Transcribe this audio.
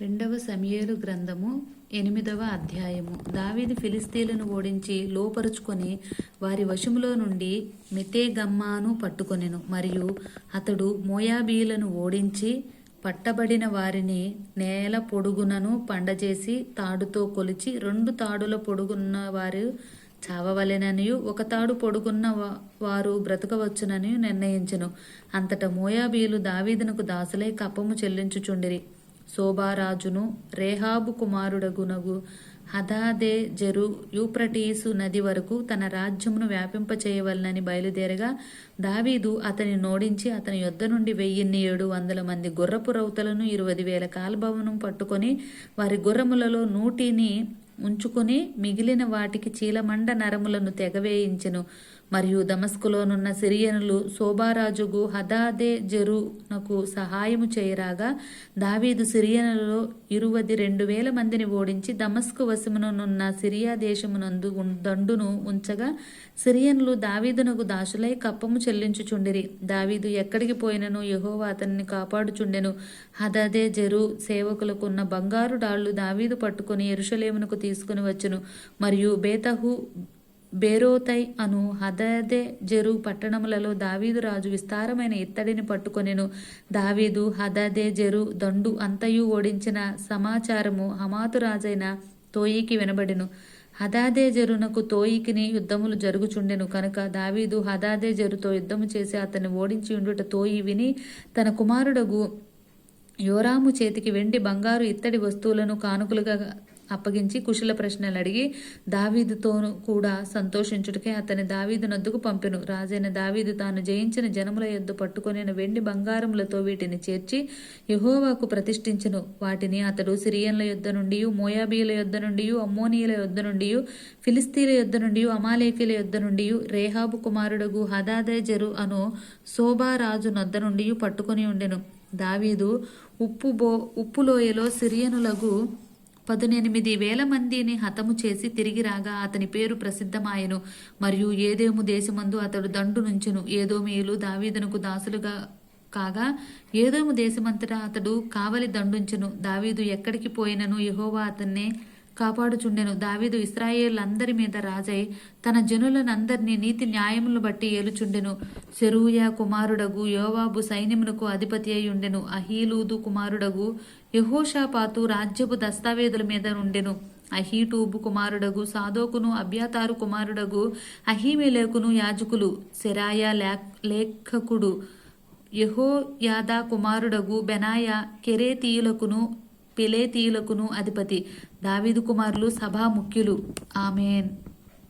రెండవ సమయేలు గ్రంథము ఎనిమిదవ అధ్యాయము. దావీదు ఫిలిస్తీలను ఓడించి లోపరుచుకొని వారి వశములో నుండి మెతేగమ్మాను పట్టుకొనెను. మరియు అతడు మోయాబీలను ఓడించి పట్టబడిన వారిని నేల పొడుగునను పండజేసి తాడుతో కొలిచి రెండు తాడుల పొడుగున్న వారు చావవలెననియు ఒక తాడు పొడుగున్న వారు బ్రతకవచ్చునని నిర్ణయించెను. అంతటా మోయాబీలు దావీదునకు దాసులై కప్పము చెల్లించుచుండిరి. శోభారాజును రేహాబు కుమారుడగునగు హదాదే జరు యూప్రటీసు నది వరకు తన రాజ్యమును వ్యాపింపచేయవలనని బయలుదేరగా దావీదు అతని నోడించి అతని యొద్ద నుండి వెయ్యిన్ని ఏడు వందల మంది గుర్రపు రౌతలను ఇరవై వేల కాల్భవనం పట్టుకొని వారి గుర్రములలో నూటిని ఉంచుకొని మిగిలిన వాటికి చీలమండ నరములను తెగవేయించెను. మరియు దమస్కులోనున్న సిరియనులు శోభారాజుగు హదాదే జరునకు సహాయము చేయరాగా దావీదు సిరియనులలో ఇరువది రెండు వేల మందిని ఓడించి దమస్కు వశమునున్న సిరియా దేశమునందు దండును ఉంచగా సిరియనులు దావీదునకు దాసులై కప్పము చెల్లించుచుండిరి. దావీదు ఎక్కడికి పోయినను? యహోవా అతన్ని కాపాడుచుండెను. హదాదే జరు సేవకులకున్న బంగారు డాళ్ళు దావీదు పట్టుకొని ఎరుషలేమునకు తీసుకుని వచ్చును. మరియు బేతహు బేరోతై అను హదదే జెరు పట్టణములలో దావీదు రాజు విస్తారమైన ఇత్తడిని పట్టుకొనెను. దావీదు హదదే జెరు దండు అంతయు ఓడించిన సమాచారము హమాతు రాజైన తోయికి వినబడెను. హదాదే జరునకు తోయికిని యుద్ధములు జరుగుచుండెను. కనుక దావీదు హదాదే జరుతో యుద్ధము చేసి అతన్ని ఓడించి ఉండుట తోయి విని తన కుమారుడగు యోరాము చేతికి వెండి బంగారు ఇత్తడి వస్తువులను కానుకలుగా అప్పగించి కుశల ప్రశ్నలు అడిగి దావీదుతోను కూడా సంతోషించుటకే అతని దావీదు నద్దుకు పంపెను. రాజైన దావీదు తాను జయించిన జనముల యొద్ద పట్టుకొనిన వెండి బంగారములతో వీటిని చేర్చి యహోవాకు ప్రతిష్ఠించను. వాటిని అతడు సిరియన్ల యొద్ద నుండి మోయాబీల యొద్ద నుండి అమ్మోనియల యొద్ద నుండి ఫిలిస్తీన్ల యొద్ద నుండి అమాలేకీల యొద్ద నుండి రేహాబు కుమారుడగు హదాదేజరు అను శోభారాజు నొద్ద నుండి పట్టుకొని ఉండెను. దావీదు ఉప్పు బో ఉప్పులోయలో సిరియనులగు పదునెనిమిది వేల మందిని హతము చేసి తిరిగి రాగా అతని పేరు ప్రసిద్ధమాయను. మరియు ఏదేము దేశమందు అతడు దండు నుంచును. ఏదోమీయులు దావీదునకు దాసులుగా కాగా ఏదోము దేశమంతటా అతడు కావలి దండుంచును. దావీదు ఎక్కడికి పోయినను? యహోవా అతన్నే కాపాడుచుండెను. దావీదు ఇస్రాయేలందరి మీద రాజై తన జనులనందరినీ నీతి న్యాయములను బట్టి ఏలుచుండెను. సెరూయా కుమారుడగు యోవాబు సైన్యమునకు అధిపతి అయి ఉండెను అహీలూదు కుమారుడగు యహోషాపాతు రాజ్యపు దస్తావేదుల మీద ఉండెను అహీటూబు కుమారుడగు సాదోకును అభ్యాతారు కుమారుడగు అహీమెలేకును యాజకులు సెరాయ లేక్- లేఖకుడు యహోయాదా కుమారుడగు బెనాయ కెరేతీయులకును పిలేతీయులకును అధిపతి. దావీదు కుమారులు సభా ముఖ్యులు ఆమెన్.